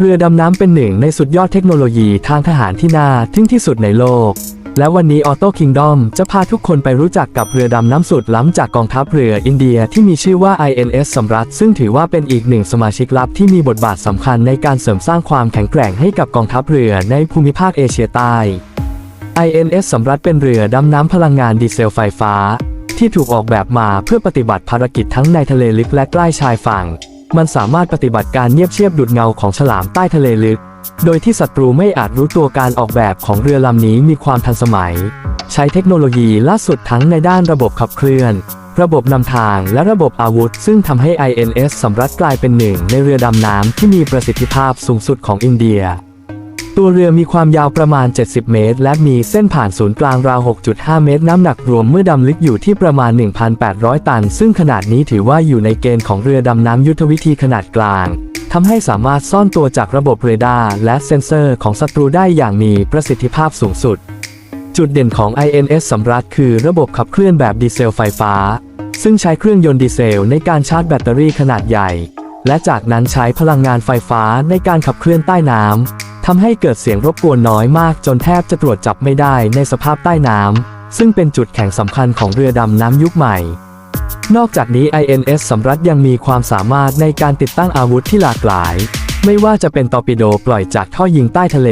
เรือดำน้ำเป็นหนึ่งในสุดยอดเทคโนโลยีทางทหารที่น่าทึ่งที่สุดในโลก และวันนี้ออโต้คิงดอมจะพาทุกคนไปรู้จักกับเรือดำน้ำสุดล้ำจากกองทัพเรืออินเดียที่มีชื่อว่า INS สำรัตซึ่งถือว่าเป็นอีกหนึ่งสมาชิกลับที่มีบทบาทสำคัญในการเสริมสร้างความแข็งแกร่งให้กับกองทัพเรือในภูมิภาคเอเชียใต้ INS สำรัตเป็นเรือดำน้ำพลังงานดีเซลไฟฟ้า ที่ถูกออกแบบมาเพื่อปฏิบัติภารกิจทั้งในทะเลลึกและใกล้ชายฝั่ง มันสามารถปฏิบัติการเงียบเชียบดุดเงาของฉลามใต้ทะเลลึก โดยที่ศัตรูไม่อาจรู้ตัวการออกแบบของเรือลำนี้มีความทันสมัย ใช้เทคโนโลยีล่าสุดทั้งในด้านระบบขับเคลื่อน ระบบนำทางและระบบอาวุธ ซึ่งทำให้ INS สำรัดกลายเป็นหนึ่งในเรือดำน้ำที่มีประสิทธิภาพสูงสุดของอินเดีย ตัวเรือมีความยาวประมาณ 70 เมตร และมีเส้นผ่านศูนย์กลางราว 6.5 เมตร น้ำหนักรวมเมื่อดำลึกอยู่ที่ประมาณ 1,800 ตัน ซึ่งขนาดนี้ถือว่าอยู่ในเกณฑ์ของเรือดำน้ำยุทธวิธีขนาดกลางทำให้สามารถซ่อนตัวจากระบบเรดาร์และเซ็นเซอร์ของศัตรูได้อย่างมีประสิทธิภาพสูงสุด จุดเด่นของ INS สำรัตคือระบบขับเคลื่อนแบบดีเซลไฟฟ้า ซึ่งใช้เครื่องยนต์ดีเซลในการชาร์จแบตเตอรี่ขนาดใหญ่ และจากนั้นใช้พลังงานไฟฟ้าในการขับเคลื่อนใต้น้ำ ทำให้เกิดเสียงรบกวนน้อยมากจนแทบจะตรวจจับไม่ได้ในสภาพใต้น้ำซึ่งเป็นจุดแข็งสำคัญของเรือดำน้ำยุคใหม่ นอกจากนี้ INS สำรัตยังมีความสามารถในการติดตั้งอาวุธที่หลากหลาย ไม่ว่าจะเป็นตอร์ปิโดปล่อยจากท่อยิงใต้ทะเล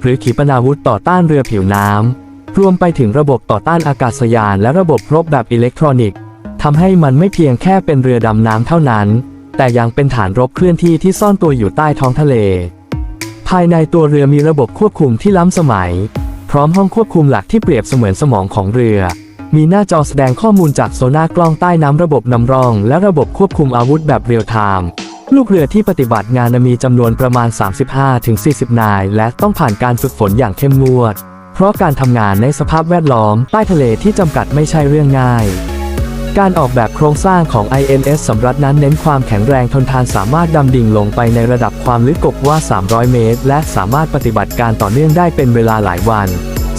หรือขีปนาวุธต่อต้านเรือผิวน้ำรวมไปถึงระบบต่อต้านอากาศยานและระบบรบแบบอิเล็กทรอนิกส์ทำให้มันไม่เพียงแค่เป็นเรือดำน้ำเท่านั้น แต่ยังเป็นฐานรบเคลื่อนที่ที่ซ่อนตัวอยู่ใต้ท้องทะเล ภายในตัวเรือมีระบบควบคุมที่ล้ำสมัย พร้อมห้องควบคุมหลักที่เปรียบเสมือนสมองของเรือ มีหน้าจอแสดงข้อมูลจากโซน่ากล้องใต้น้ำระบบนำร่อง และระบบควบคุมอาวุธแบบเรียลไทม์ลูกเรือที่ปฏิบัติงานมีจำนวนประมาณ 35-40 นาย และต้องผ่านการฝึกฝนอย่างเข้มงวด เพราะการทำงานในสภาพแวดล้อมใต้ทะเลที่จำกัดไม่ใช่เรื่องง่าย การออกแบบโครงสร้างของ INS สำรัตนั้นเน้นความแข็งแรงทนทานสามารถดำดิ่งลงไปในระดับความลึกกว่า 300 เมตร และสามารถปฏิบัติการต่อเนื่องได้เป็นเวลาหลายวัน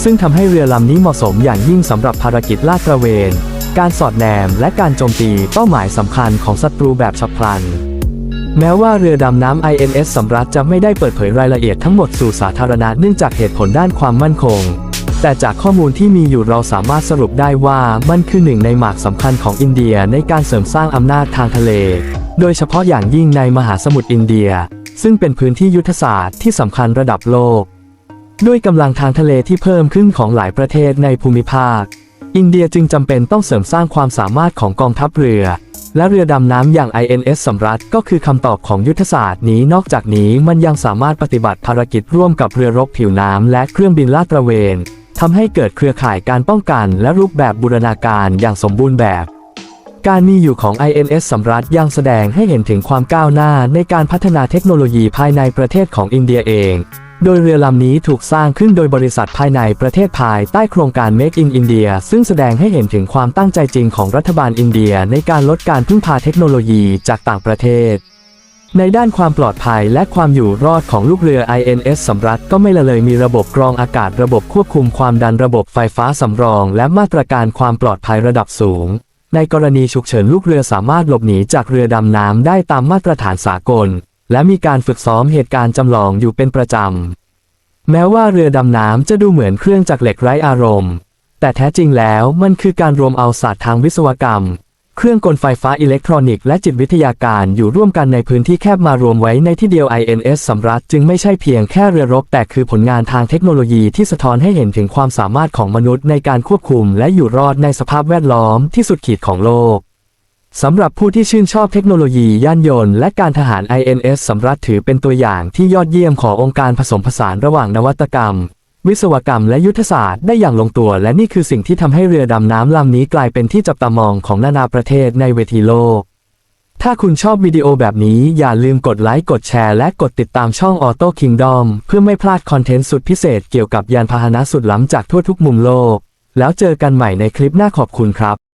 ซึ่งทำให้เรือลำนี้เหมาะสมอย่างยิ่งสำหรับภารกิจลาดตระเวน การสอดแนม และการโจมตีเป้าหมายสำคัญของศัตรูแบบฉับพลัน แม้ว่าเรือดำน้ำ INS สำรัตจะไม่ได้เปิดเผยรายละเอียดทั้งหมดสู่สาธารณะเนื่องจากเหตุผลด้านความมั่นคง แต่จากข้อมูลที่มีอยู่เราสามารถสรุปได้ว่ามันคือหนึ่งในหมากสำคัญของอินเดียในการเสริมสร้างอำนาจทางทะเล โดยเฉพาะอย่างยิ่งในมหาสมุทรอินเดีย ซึ่งเป็นพื้นที่ยุทธศาสตร์ที่สำคัญระดับโลก ด้วยกำลังทางทะเลที่เพิ่มขึ้นของหลายประเทศในภูมิภาค อินเดียจึงจำเป็นต้องเสริมสร้างความสามารถของกองทัพเรือ และเรือดำน้ำอย่าง INS สำรัตก็คือคำตอบของยุทธศาสตร์นี้นอกจากนี้มันยังสามารถปฏิบัติภารกิจร่วมกับเรือรบผิวน้ำและเครื่องบินลาดตระเวน ทำให้เกิดเครือข่ายการป้องกันและรูปแบบบูรณาการอย่างสมบูรณ์แบบ การมีอยู่ของ INS สำรัตยังแสดงให้เห็นถึงความก้าวหน้าในการพัฒนาเทคโนโลยีภายในประเทศของอินเดียเอง โดยเรือลำนี้ถูกสร้างขึ้นโดยบริษัทภายในประเทศภายใต้โครงการ Make in India ซึ่งแสดงให้เห็นถึงความตั้งใจจริงของรัฐบาลอินเดียในการลดการพึ่งพาเทคโนโลยีจากต่างประเทศ ในด้านความปลอดภัยและความอยู่รอดของลูกเรือ INS สำรัตก็ไม่ละเลยมีระบบกรองอากาศระบบควบคุมความดันระบบไฟฟ้าสำรอง และมาตรการความปลอดภัยระดับสูง ในกรณีฉุกเฉินลูกเรือสามารถหลบหนีจากเรือดำน้ำได้ตามมาตรฐานสากล และมีการฝึกซ้อมเหตุการณ์จำลองอยู่เป็นประจำ แม้ว่าเรือดำน้ำจะดูเหมือนเครื่องจักรเหล็กไร้อารมณ์ แต่แท้จริงแล้วมันคือการรวมเอาศาสตร์ทางวิศวกรรม เครื่องกลไฟฟ้าอิเล็กทรอนิกส์และจิตวิทยาการอยู่ร่วมกันในพื้นที่แคบมารวมไว้ในที่เดียว INS สำรัตจึงไม่ใช่เพียงแค่เรือรบ แต่คือผลงานทางเทคโนโลยีที่สะท้อนให้เห็นถึงความสามารถของมนุษย์ในการควบคุมและอยู่รอดในสภาพแวดล้อมที่สุดขีดของโลกสำหรับผู้ที่ชื่นชอบเทคโนโลยีย่านยนต์และการทหาร INS สำรัตถือเป็นตัวอย่างที่ยอดเยี่ยมขององค์การผสมผสานระหว่างนวัตกรรม วิศวกรรมและยุทธศาสตร์ได้อย่างลงตัว และนี่คือสิ่งที่ทำให้เรือดำน้ำลำนี้กลายเป็นที่จับตามองของนานาประเทศในเวทีโลก ถ้าคุณชอบวิดีโอแบบนี้อย่าลืมกดไลค์กดแชร์และกดติดตามช่อง Auto Kingdom เพื่อไม่พลาดคอนเทนต์สุดพิเศษเกี่ยวกับยานพาหนะสุดล้ำจากทั่วทุกมุมโลก แล้วเจอกันใหม่ในคลิปหน้าขอบคุณครับ